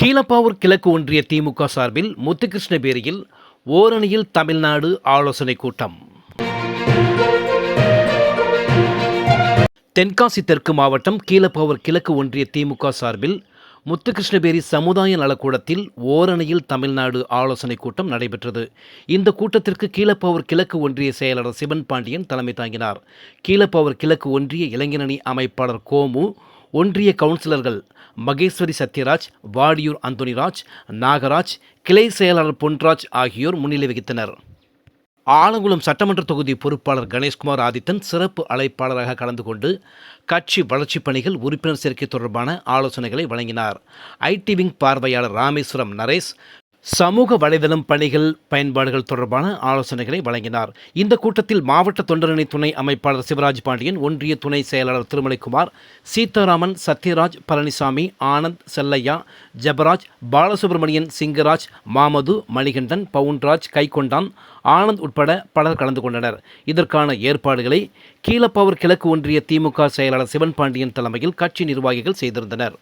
கீழப்பாவூர் கிழக்கு ஒன்றிய திமுக சார்பில் முத்துகிருஷ்ணபேரியில் ஓரணியில் தமிழ்நாடு ஆலோசனை கூட்டம். தென்காசி தெற்கு மாவட்டம் கீழப்பாவூர் கிழக்கு ஒன்றிய திமுக சார்பில் முத்துகிருஷ்ணபேரி சமுதாய நலக்கூடத்தில் ஓரணியில் தமிழ்நாடு ஆலோசனை கூட்டம் நடைபெற்றது. இந்த கூட்டத்திற்கு கீழப்பாவூர் கிழக்கு ஒன்றிய செயலாளர் சிவன் பாண்டியன் தலைமை தாங்கினார். கீழப்பாவூர் கிழக்கு ஒன்றிய இளைஞரணி அமைப்பாளர் கோமு ஒன்றிய கவுன்சிலர்கள் மகேஸ்வரி சத்யராஜ் வாடியூர் அந்தோனிராஜ் நாகராஜ் கிளை செயலாளர் பொன்ராஜ் ஆகியோர் முன்னிலை வகித்தனர். ஆலங்குளம் சட்டமன்ற தொகுதி பொறுப்பாளர் கணேஷ்குமார் ஆதித்தன் சிறப்பு அழைப்பாளராக கலந்து கொண்டு கட்சி வளர்ச்சிப் பணிகள் உறுப்பினர் சேர்க்கை தொடர்பான ஆலோசனைகளை வழங்கினார். ஐடி விங் பார்வையாளர் ராமேஸ்வரம் நரேஷ் சமூக வலைதளம் பணிகள் பயன்பாடுகள் தொடர்பான ஆலோசனைகளை வழங்கினார். இந்த கூட்டத்தில் மாவட்ட தொண்டரணி துணை அமைப்பாளர் சிவராஜ் பாண்டியன் ஒன்றிய துணை செயலாளர் திருமலைக்குமார் சீதாராமன் சத்யராஜ் பழனிசாமி ஆனந்த் செல்லையா ஜபராஜ் பாலசுப்ரமணியன் சிங்கராஜ் மாமது மணிகண்டன் பவுன்ராஜ் கைகொண்டான் ஆனந்த் உட்பட பலர் கலந்து கொண்டனர். இதற்கான ஏற்பாடுகளை கீழப்பவர் கிழக்கு ஒன்றிய திமுக செயலாளர் சிவன் பாண்டியன் தலைமையில் கட்சி நிர்வாகிகள் செய்திருந்தனர்.